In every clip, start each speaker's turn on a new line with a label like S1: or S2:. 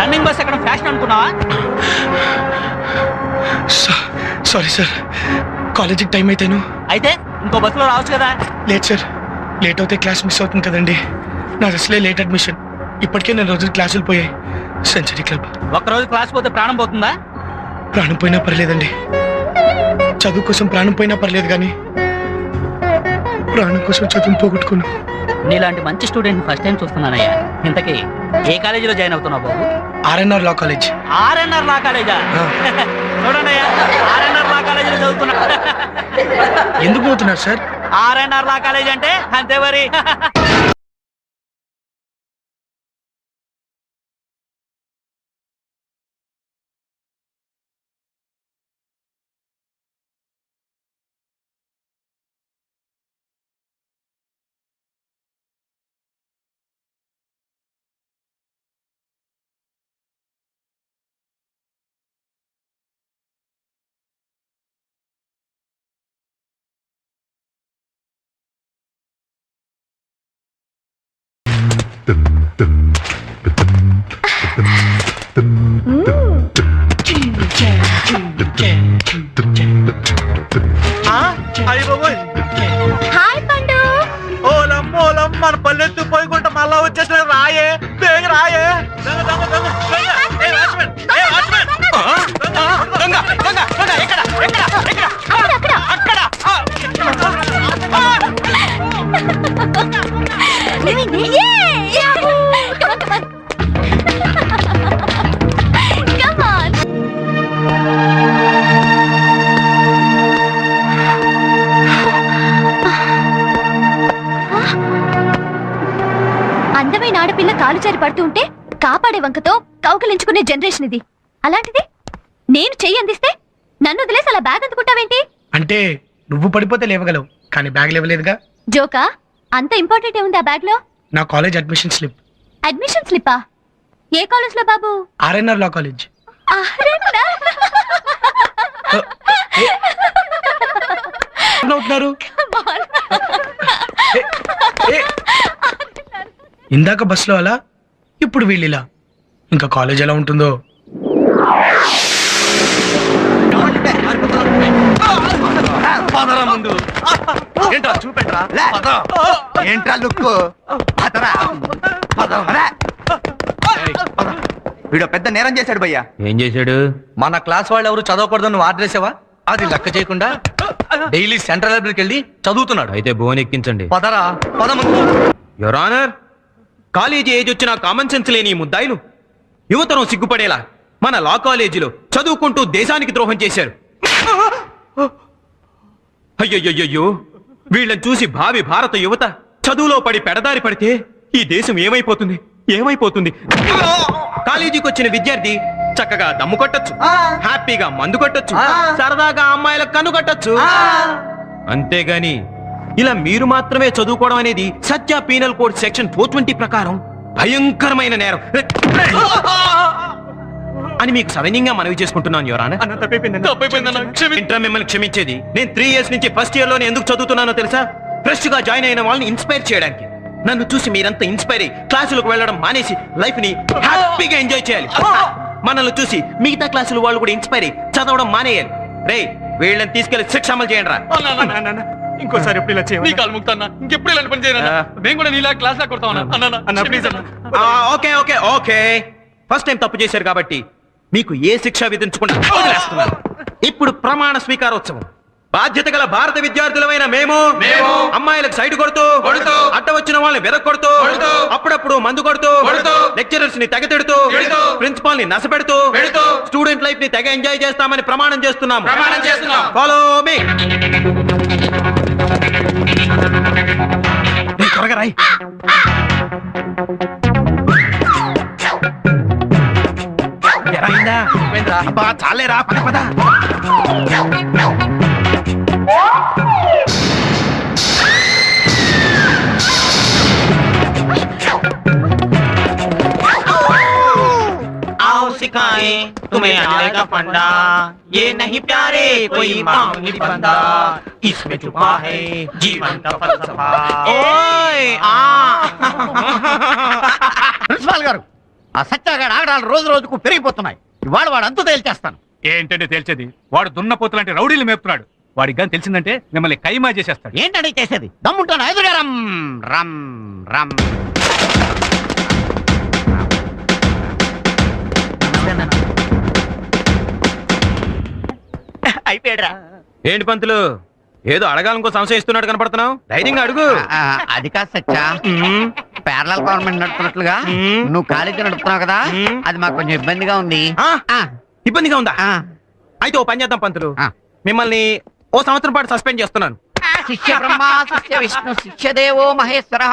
S1: Running bus ఎక్కడ fashion అనుకున్నావా?
S2: Sorry sir. కాలేజీకి టైం అయితేను.
S1: అయితే ఇంకో బస్సులో రావచ్చు కదా.
S2: Late sir. లేట్ అవుతే క్లాస్ మిస్ అవుతుంది కదండి. నాది అసలే లేట్ అడ్మిషన్. ఇప్పటికే నేను రోజు క్లాసులు పోయాయి. Century club.
S1: ఒక్కరోజు క్లాస్ పోతే ప్రాణం పోతుందా?
S2: ప్రాణం పోయినా పర్లేదండి. చదువు కోసం ప్రాణం పోయినా పర్లేదు కానీ ప్రాణం కోసం చదువు పోగొట్టుకున్నాను
S1: నీలాంటి మంచి స్టూడెంట్ ఫస్ట్ టైం చూస్తున్నానయ్యా. ఇంతకీ ఏ కాలేజీలో జాయిన్ అవుతున్నావు బాబు?
S2: RNR law college.
S1: RNR law కాలేజా? చూడండి ఆర్ఎన్ఆర్ లా కాలేజీలో చదువుతున్నా.
S2: ఎందుకు పోతున్నారు సార్?
S1: ఆర్ఎన్ఆర్ లా కాలేజ్ అంటే అంతే మరి.
S3: హాయ్ పండు.
S1: ఓలమ్మ ఓలమ్మ మన పల్లెత్తు పోయికుంటా మళ్ళా వచ్చేసిన రాయే. రాయే? దొంగ దొంగ దొంగ దొంగ. ఏ వాచ్మెన్ ఏ వాచ్మెన్ దొంగ దొంగ దొంగ ఎక్కడ ఎక్కడ ఎక్కడ
S3: అక్కడ! ఏమైంది కాలు జారి పడుతూ ఉంటే కాపాడే వంకతో కౌకలించుకునే జనరేషన్ ఇది. అలాంటిది నేను చెయ్యి అందిస్తే నన్ను వదిలేసి అలా బ్యాగ్ అందుకుంటావేంటి?
S2: అంటే నువ్వు పడిపోతే లేవగలవు కానీ బ్యాగ్ లేవలేదుగా?
S3: జోకా అంత ఇంపార్టెంట్ ఏముంది ఆ బ్యాగ్లో?
S2: నా కాలేజ్ అడ్మిషన్ స్లిప్
S3: అడ్మిషన్ స్లిప్పా ఏ కాలేజ్లో బాబు?
S2: RNR law college? అవుతున్నారు ఇందాక బస్సులో అలా ఇప్పుడు వీళ్ళు ఇలా ఇంకా కాలేజ్ ఎలా ఉంటుందో?
S4: ముందు. ఏంట్రా చూపెట్రా ఏంట్రా లుక్ పదరా. పదరా. వీడు పెద్ద నేరం చేశాడు భయ్యా.
S5: ఏం చేశాడు?
S4: మన క్లాస్ వాళ్ళు ఎవరు చదవకూడదు నువ్వు ఆర్డర్ చేసావా అది లెక్క చేయకుండా డైలీ సెంట్రల్ లైబ్రరీకి వెళ్ళి చదువుతున్నాడు.
S5: అయితే బోన్ ఎక్కించండి
S4: పదరా. పద ముందు.
S5: Your honour. కాలేజీ ఏజ్ వచ్చిన కామన్ సెన్స్ లేని ఈ ముద్దాయిలు. యువతరం సిగ్గుపడేలా మన లా కాలేజీలో చదువుకుంటూ దేశానికి ద్రోహం చేశారు. అయ్యయ్యో వీళ్ళని చూసి భావి భారత యువత చదువులో పడి పెడదారి పడితే ఈ దేశం ఏమైపోతుంది? ఏమైపోతుంది? కాలేజీకి వచ్చిన విద్యార్థి చక్కగా దమ్ము కొట్టొచ్చు. హ్యాపీగా మందు కొట్టొచ్చు. సరదాగా అమ్మాయిలకు కన్ను కొట్టొచ్చు. అంతేగాని ఇలా మీరు మాత్రమే చదువుకోవడం అనేది Satya penal code section four twenty ప్రకారం భయంకరమైన నేరం. అని మీకు సవినీయంగా మనవి చేసుకుంటున్నాను యువరానా ఇంటర్ మిమ్మల్ని క్షమించేది. నేను త్రీ ఇయర్స్ నుంచి ఫస్ట్ ఇయర్లోనే ఎందుకు చదువుతున్నానో తెలుసా? ఫ్రెష్గా జాయిన్ అయిన వాళ్ళని ఇన్స్పైర్ చేయడానికి. నన్ను చూసి మీరంతా ఇన్స్పైర్ అయ్యి క్లాసులకు వెళ్ళడం మానేసి లైఫ్ని హ్యాపీగా ఎంజాయ్ చేయాలి. మనల్ని చూసి మిగతా క్లాసులు వాళ్ళు కూడా ఇన్స్పైర్ అయ్యి చదవడం మానేయాలి. రే వీళ్ళని తీసుకెళ్ళి శిక్ష అమలు చేయండి రా
S4: ఇంకోసారి ఎప్పుడు ఇలా
S6: నీ కాలు ముక్తాన్నా ఇంకెప్పుడు ఇలాంటి పని చేయను. మేము కూడా నీలా క్లాస్ లా కొడతాం అన్న.
S4: అన్న.
S5: Okay okay okay. First time తప్పు చేశారు కాబట్టి మీకు ఏ శిక్ష విధించకుండా వదిలేస్తున్నాను ఇప్పుడు ప్రమాణ స్వీకారోత్సవం. బాధ్యత గల భారత విద్యార్థులమైన మేము
S6: మేము
S5: అమ్మాయిలకు సైడ్ కొడుతూ
S6: కొడుతూ,
S5: అడ్డ వచ్చిన వాళ్ళని వెదక్ కొడుతూ అప్పుడప్పుడు మందు కొడుతూ
S6: కొడుతూ,
S5: లెక్చరర్స్ని తెగ తిడుతూ
S6: తిడుతూ,
S5: ప్రిన్సిపాల్ని నసపెడుతూ
S6: పెడుతూ,
S5: స్టూడెంట్ లైఫ్ని తెగ ఎంజాయ్ చేస్తామని ప్రమాణం చేస్తున్నాము.
S6: ప్రమాణం చేస్తున్నాం.
S5: ఫాలో మీ త్వరగా రాయి. ఎరా అయిందా? అబ్బా చాలేరా? పద పద.
S1: सिखाए तुम्हें आने का फंडा ये नहीं प्यारे कोई मामूली बंदा इसमें छुपा है जीवन का फलसफा ओए आ
S4: ప్రిన్సిపాల్ గారు
S7: ఆ సత్యాగాడు ఆగడాలు రోజు రోజుకు పెరిగిపోతున్నాయి ఇవాళ వాడు అంతు తేల్చేస్తాను
S8: ఏంటంటే తేల్చేది వాడు దున్నపోతు లాంటి రౌడీలు మేపుతున్నాడు వాడికి కానీ తెలిసిందంటే మిమ్మల్ని కైమా చేసేస్తాడు
S7: ఏంటండి చేసేది దమ్ముంటాను ఎదురుగా రమ్ రమ్ రమ్ అయిపోయాడురా.
S5: ఏంటి పంతులు? ఏదో అడగాలనుకో సంశయం ఇస్తున్నాడు కనపడుతున్నావు? ధైర్యంగా అడుగు.
S7: అది కాదు సత్యా.
S5: మ్మ్.
S7: పేరల గవర్నమెంట్ నడుపుతున్నట్లుగా. నువ్వు కాలేజీ నడుపుతున్నావు కదా. అది మాకు కొంచెం ఇబ్బందిగా ఉంది.
S5: ఆ,
S7: ఆ,
S5: ఇబ్బందిగా ఉందా?
S7: ఆ,
S5: అయితే ఓ పని చేద్దాం పంతులు. మిమ్మల్ని ఓ సంవత్సరం పాటు సస్పెండ్ చేస్తున్నాను.
S7: శిష్య బ్రహ్మ శిష్య విష్ణు శిష్య దేవో మహేశ్వర.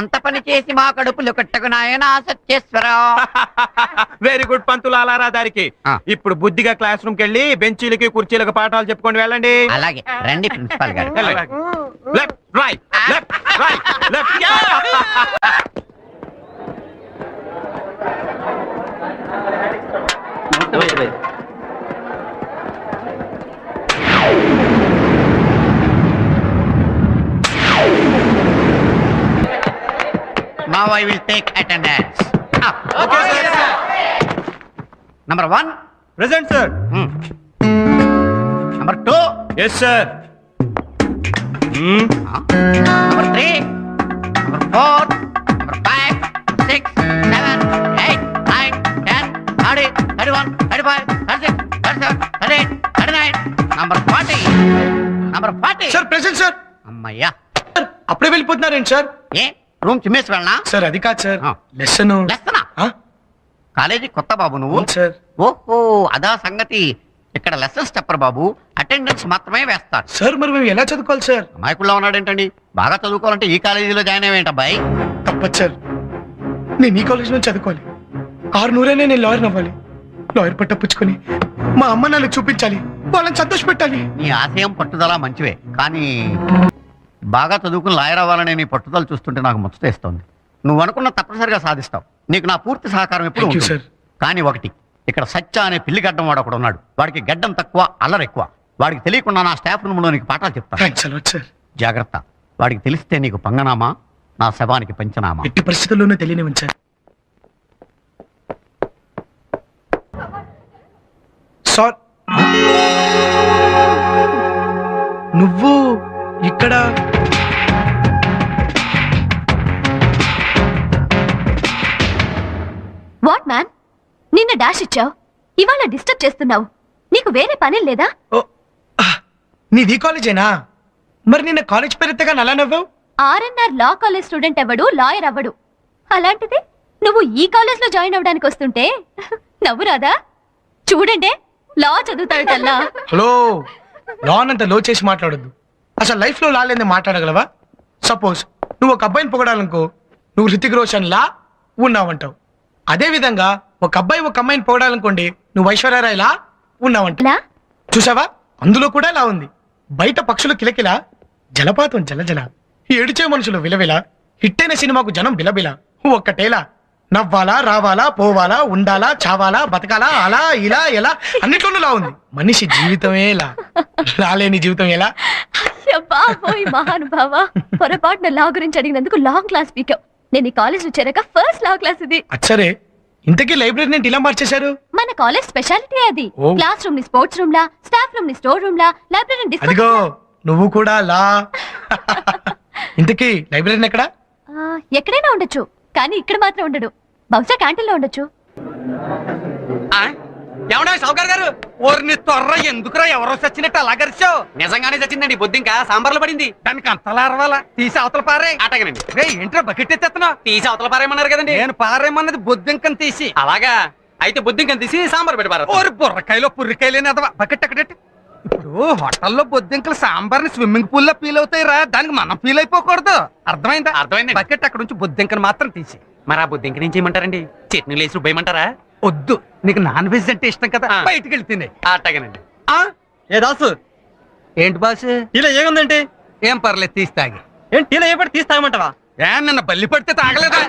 S7: అంత పని చేసి మా కడుపులు కట్టకు నాయన సత్యేశ్వర.
S5: వెరీ గుడ్ పంతులు అలారా దారికి. ఇప్పుడు బుద్ధిగా క్లాస్ రూమ్ కెళ్ళి బెంచీలకి కుర్చీలకు పాఠాలు చెప్పుకొని వెళ్ళండి.
S7: అలాగే. రండి ప్రిన్సిపాల్ గారు.
S5: Left right left right left
S7: Now I will take attendance. Up. Number one.
S5: Present sir
S7: Hmm. Number two.
S5: Yes sir
S7: Huh? Number three. Number four. Number five. Six. Seven. Eight. Nine. Ten. Thirty. Thirty-one. Thirty-five. Thirty-six. Thirty-seven. Thirty-eight. Thirty-nine. Number forty. Number forty.
S2: Sir present sir
S7: అమ్మయ్యా
S2: అప్పుడే వెళ్ళిపోతున్నారేంటి sir
S7: ఏ room చిమ్మేసి వెళ్ళనా?
S2: Sir అది కాదు sir.
S7: ఆ.
S2: Lesson.
S7: లెస్తనా college కొత్త బాబు నువ్వు?
S2: సార్.
S7: ఓహో అదా సంగతి. ఇక్కడ లెసన్స్ చెప్పరు బాబు అటెండెన్స్ మాత్రమే వేస్తారు.
S2: సార్ మరి మేము ఎలా చదువుకోవాలి సార్?
S7: అమాయకుల్లో ఉన్నాడేంటండి? బాగా చదువుకోవాలంటే ఈ కాలేజీలో జాయిన్ అయ్యేంటి అబ్బాయి?
S2: తప్పదు సార్. నేను ఈ కాలేజ్ నుంచి చదువుకోవాలి. ఆరు నూరైనా నేను లాయర్ అవ్వాలి. లాయర్ పట్ట పుచ్చుకొని మా అమ్మ నాన్నకు చూపించాలి. వాళ్ళని సంతోష పెట్టాలి
S7: నీ ఆశయం పట్టుదల మంచివే. కానీ బాగా చదువుకుని లాయర్ అవ్వాలనే నీ పట్టుదల చూస్తుంటే నాకు ముచ్చటేస్తోంది నువ్వు అనుకున్న తప్పనిసరిగా సాధిస్తావు. నీకు నా పూర్తి సహకారం ఎప్పుడు
S2: Thank you,
S7: ఉంటుంది. కానీ ఒకటి ఇక్కడ సత్య అనే పిల్లి గడ్డం వాడు ఒకడు ఉన్నాడు. వాడికి గడ్డం తక్కువ అల్లరి ఎక్కువ. వాడికి తెలియకుండా నా స్టాఫ్ రూమ్లో నీకు పాఠాలు చెప్తాను
S2: థ్యాంక్స్ అలాట్ సార్
S7: జాగ్రత్త. వాడికి తెలిస్తే నీకు పంగనామా నా శవానికి పంచనామా.
S2: ఎట్టి పరిస్థితుల్లోనూ తెలియనివ్వండి సార్ సార్ నువ్వు ఇక్కడ.
S3: What man? నిన్న డాష్ ఇచ్చావు. ఇవాళ డిస్టర్బ్ చేస్తున్నావు. నీకు వేరే పని లేదా?
S2: ఓ, ఆ, నీది కాలేజేనా? మరి నిన్న కాలేజ్ పేరెత్తగా నలా నవ్వావు?
S3: ఆర్ఎన్ఆర్ లా కాలేజ్ స్టూడెంట్ అవ్వడు లాయర్ అవ్వడు అలాంటిది నువ్వు ఈ కాలేజ్లో జాయిన్ అవ్వడానికి వస్తుంటే నవ్వు రాదా చూడండి లా చదువుతాడల్లా
S2: హలో లాన్ అంత లో చేసి మాట్లాడొద్దు. అసలు లైఫ్లో లాలేంది మాట్లాడగలవా? సపోజ్ నువ్వు ఒక అబ్బాయిని పొగడాలనుకో నువ్వు హృతిక్ రోషన్ లా ఉన్నావంటావు. అదే విధంగా ఒక అబ్బాయి ఒక అమ్మాయిని పొగడాలనుకోండి నువ్వు ఐశ్వర్యరాయ్ లా? ఉన్నావంట చూసావా? అందులో కూడా లా ఉంది. బయట పక్షులు కిలకిల జలపాతం జలజల ఏడిచే మనుషులు విలవిల హిట్టైన సినిమాకు జనం బిలబిల. ఒక్కటేలా నవ్వాలా రావాలా పోవాలా ఉండాలా చావాలా బతకాలా అలా ఇలా ఎలా అన్నిట్లోనూ లా ఉంది. మనిషి జీవితమే లా. రాలేని జీవితం ఎలా?
S3: బాబోయ్ మహానుభావ. పొరపాటున లా గురించి అడిగినందుకు లాంగ్ క్లాస్ పీకావు నేను ఈ కాలేజ్లో చేరాక ఫస్ట్ లా క్లాస్ ఇది.
S2: అచ్చరే ఇంతకీ లైబ్రరీ నేను ఇలా మార్చేశారు?
S3: మన కాలేజ్ స్పెషాలిటీ అది.
S2: ఓ.
S3: క్లాస్ రూమ్ని స్పోర్ట్స్ రూమ్ లా స్టాఫ్ రూమ్ని స్టోర్ రూమ్ లా లైబ్రరీ
S2: అదిగో నువ్వు కూడా లా. ఇంతకీ లైబ్రరీ ఎక్కడ?
S3: ఎక్కడైనా ఉండొచ్చు. కానీ ఇక్కడ మాత్రం ఉండడు. బహుశా క్యాంటీన్లో ఉండొచ్చు
S4: ఏమన్నా సౌకర్ గారు? ఓర్ని త్వర ఎందుకురా ఎవరో చచ్చినట్టు అలా గరిచావు? నిజంగానే చచ్చిందండి బొద్దు ఇంకా సాంబార్లో పడింది. దానికి అంతలా అరవాలా? తీసి అవతల పారే. అటగనండి. రే ఏంట్రా బకెట్ ఎత్తేస్తున్నావు? తీసి అవతల పారేయమన్నారు కదండి. నేను పారేయమన్నది బొద్దింకని తీసి. అలాగా? అయితే బొద్దింకని తీసి సాంబార్ పెట్టి ఓరి బుర్రకాయలో పుర్రికాయలేని అదవా? బకెట్ అక్కడెట్టి ఇప్పుడు హోటల్లో బొద్దింకలు సాంబార్ని స్విమ్మింగ్ పూల్లో ఫీల్ అవుతాయి రా దానికి మనం ఫీల్ అయిపోకూడదు. అర్థమైందా? అర్థమైంది బకెట్ అక్కడ నుంచి బొద్దింకను మాత్రం తీసి. మరి ఆ బొద్దింక నుంచి ఏమంటారండి చట్నీలు వేసి రుబ్బేయమంటారా? వద్దు. నీకు నాన్ వెజ్ అంటే ఇష్టం కదా బయటికి వెళ్తే అట్టగనండి. ఏ దాసు? ఏంటి బాసు? ఇలా ఏముందంటే? ఏం పర్లేదు తీసి తాగి. ఏంటి ఇలా ఏ పడి తీసి తాగమంటావా? ఏ నిన్న బల్లి పడితే తాగలేదా?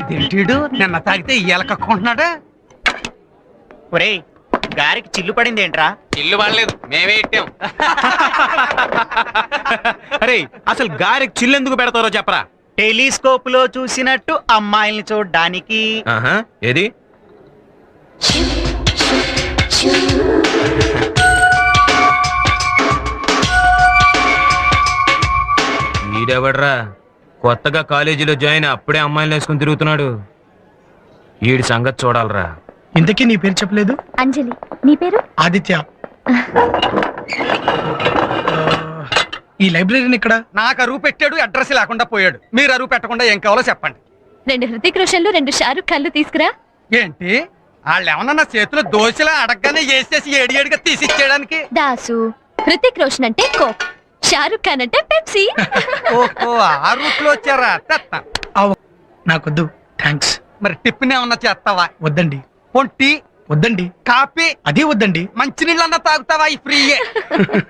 S4: ఇదేంటిడు? నిన్న తాగితే ఇయ్యాల కక్కుంటున్నాడా?
S7: ఒరేయ్ గారికి చిల్లు పడింది ఏంట్రా?
S4: ఇల్లు పడలేదు మేమే ఇట్టాం.
S5: అరే అసలు గారికి చిల్లెందుకు పెడతారో చెప్పరా?
S9: టెలిస్కోప్లో చూసినట్టు అమ్మాయిల్ని చూడడానికి.
S10: ఆహా ఏది? ఈడెవడ్రా? కొత్తగా కాలేజీలో జాయిన్ అప్పుడే అమ్మాయిలు వేసుకుని తిరుగుతున్నాడు. ఈడి సంగతి చూడాలరా.
S2: ఇంతకీ నీ పేరు చెప్పలేదు?
S3: అంజలి నీ పేరు?
S2: ఆదిత్య. ఈ లైబ్రరీని ఇక్కడ
S4: నాకు అరువు పెట్టాడు అడ్రస్ లేకుండా పోయాడు. మీరు అరువు పెట్టకుండా ఏం కావాలో చెప్పండి.
S3: రెండు హృతిక్ రోషన్లు రెండు షారుఖ్ ఖాన్లు తీసుకురా.
S4: ఏంటి? వాళ్ళు ఏమన్నా నా చేతిలో దోశలా అడగగానే వేసేసి ఏడి ఏడిగా తీసి ఇచ్చేయడానికి
S3: దాసు హృతిక్ రోషన్ అంటే కోక్ షారుఖ్ ఖాన్ అంటే పెప్సీ.
S4: ఓహో ఆ రూట్లో వచ్చారా? తెత్తా.
S2: ఆ, నాకొద్దు. థ్యాంక్స్.
S4: మరి టిఫిన్ ఏమన్నా చేస్తావా?
S2: వద్దండి.
S4: పొంటి
S2: వద్దండి.
S4: కాఫీ
S2: అదే వద్దండి.
S4: మంచినీళ్ళన్నా తాగుతావా? ఈ ఫ్రీయే.